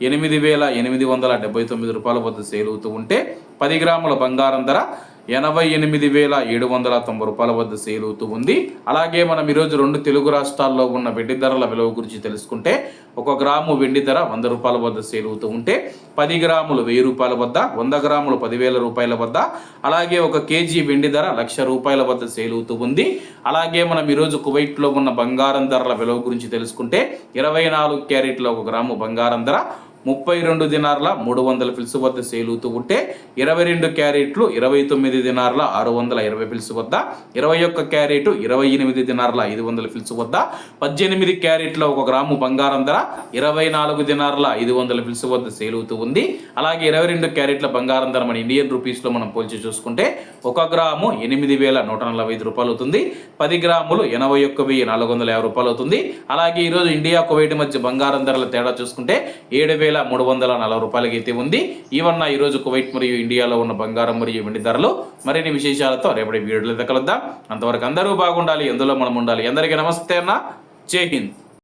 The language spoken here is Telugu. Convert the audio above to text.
ఎనిమిది వేల ఎనిమిది వందల డెబ్బై తొమ్మిది రూపాయల వద్ద సేలుతూ ఉంటే పది గ్రాముల బంగారం ధర ఎనభై ఎనిమిది వేల ఏడు వందల తొంభై రూపాయల వద్ద సేల్ అవుతూ ఉంది. అలాగే మనం ఈరోజు రెండు తెలుగు రాష్ట్రాల్లో ఉన్న వెండి ధరల విలువ గురించి తెలుసుకుంటే ఒక గ్రాము వెండి ధర వంద రూపాయల వద్ద సేల్ అవుతూ ఉంటే పది గ్రాములు వెయ్యి రూపాయల వద్ద వంద గ్రాములు పదివేల రూపాయల వద్ద అలాగే ఒక కేజీ వెండి ధర లక్ష రూపాయల వద్ద సేల్ అవుతూ ఉంది. అలాగే మనం ఈరోజు కువైట్లో ఉన్న బంగారం ధరల విలువ గురించి తెలుసుకుంటే ఇరవై నాలుగు క్యారెట్ల ఒక గ్రాము బంగారం ధర ముప్పై రెండు దినార్ల మూడు వందల పిలుసు వద్ద సేలుతూ ఉంటే ఇరవై రెండు క్యారెట్లు ఇరవై తొమ్మిది దినార్ల ఆరు వందల ఇరవై పిలుసు వద్ద ఇరవై ఒక్క క్యారెట్ ఇరవై ఎనిమిది దినార్ల ఐదు వందల పిలుసు వద్ద పద్దెనిమిది క్యారెట్ల ఒక గ్రాము బంగారం ధర ఇరవై నాలుగు దినార్ల ఐదు వందల పిలుసు వద్ద సేలుతూ ఉంది. అలాగే ఇరవై రెండు క్యారెట్ల బంగారం ధర మన ఇండియన్ రూపీస్లో మనం పోల్చి చూసుకుంటే ఒక గ్రాము ఎనిమిది వేల నూట నలభై ఐదు రూపాయలు అవుతుంది. పది గ్రాములు ఎనభై ఒక్క వెయ్యి నాలుగు వందల యాభై రూపాయలు అవుతుంది. అలాగే ఈరోజు ఇండియా కువైట్ మధ్య బంగారం ధరల తేడా చూసుకుంటే ఏడు వేల మూడు వందల నలభై రూపాయలకి అయితే ఉంది. ఈవన్న ఈరోజు కువైట్ మరియు ఇండియాలో ఉన్న బంగారం మరియు వెండి ధరలు. మరిన్ని విశేషాలతో రేపటి వీడియోలో కలుద్దాం. అంతవరకు అందరూ బాగుండాలి ఎందులో మనం ఉండాలి అందరికీ నమస్తే అన్న. జై హింద్.